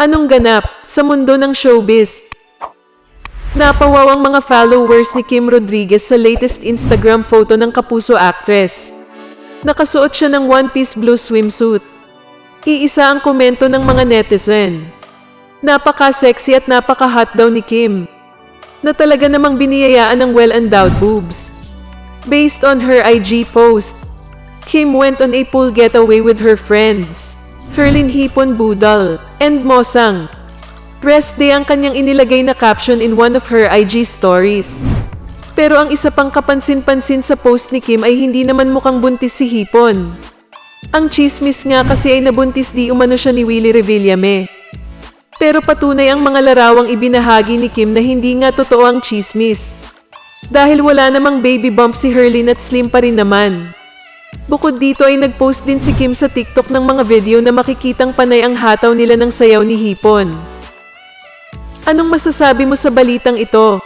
Anong ganap sa mundo ng showbiz? Napawaw ang mga followers ni Kim Rodriguez sa latest Instagram photo ng kapuso actress. Nakasuot siya ng one-piece blue swimsuit. Iisa ang komento ng mga netizen. Napaka-sexy at napaka-hot daw ni Kim. Na talaga namang biniyayaan ng well-endowed boobs. Based on her IG post, Kim went on a pool getaway with her friends, Herlin Hipon Budal, and Mosang. Rest day ang kanyang inilagay na caption in one of her IG stories. Pero ang isa pang kapansin-pansin sa post ni Kim ay hindi naman mukhang buntis si Hipon. Ang chismis nga kasi ay nabuntis di umano siya ni Willie Revillame. Pero patunay ang mga larawang ibinahagi ni Kim na hindi nga totoo ang chismis. Dahil wala namang baby bump si Herlin at slim pa rin naman. Bukod dito ay nagpost din si Kim sa TikTok ng mga video na makikitang panay ang hataw nila ng sayaw ni Hipon. Anong masasabi mo sa balitang ito?